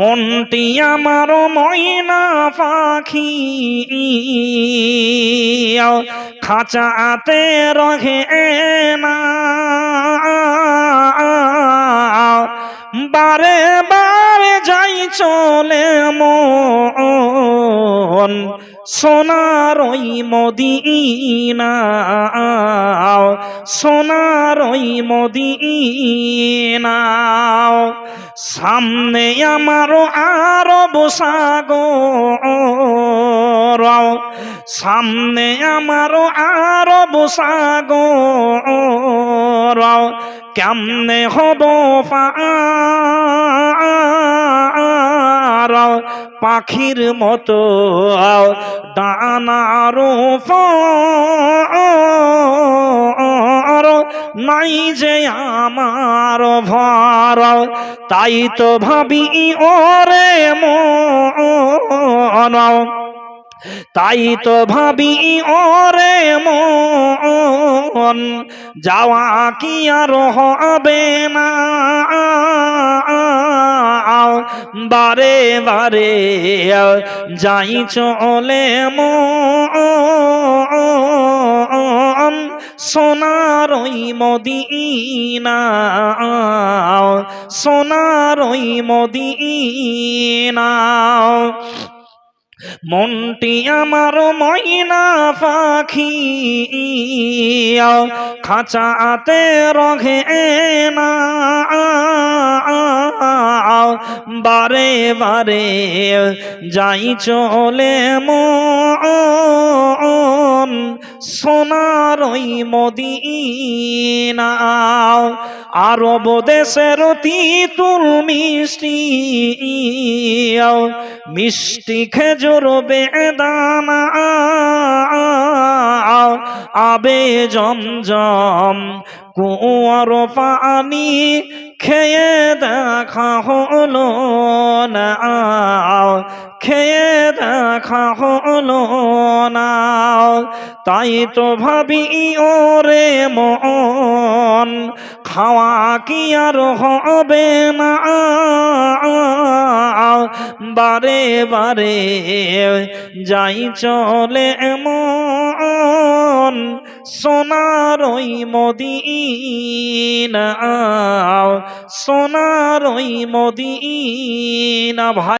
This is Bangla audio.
মনটি আমার ময়না পাখি। খাঁচাতে রহে না। বারে বারে যাই চলে মন সোনার ওই মদিনা, সোনার ওই মদিনা। সামনে আমার আরব সাগর, সামনে আমার আরব সাগর, কেমনে হব পার পাখির মতো ফর। নাই যে আমার ভর তাই তো ভাবি ওরে মন তাই তো ভাবি ওরে মন। যাওয়া কি আর হবে না? বারে বারে যাই চলে মন, সোনার ওই মদিনা, সোনার ওই মদিনা। মনটি আমার ময়না পাখি, খাঁচাতে রঘে না। বারে বারে যাই চলে সোনার ওই মদিনা আরব দেশের তিতুল মিষ্টি মিষ্টি খেজুর বেদানা আবে জমজম কুয়ার পানি খেয়ে দেখা হলো না। খেয়ে দেখা হলো না। তাই তো ভাবি ওরে মন, খাওয়া কি আর হবে না? বারে বারে যাই চলে এমন। সোনার ওই মদিনা সোনারই মদিনা ভাই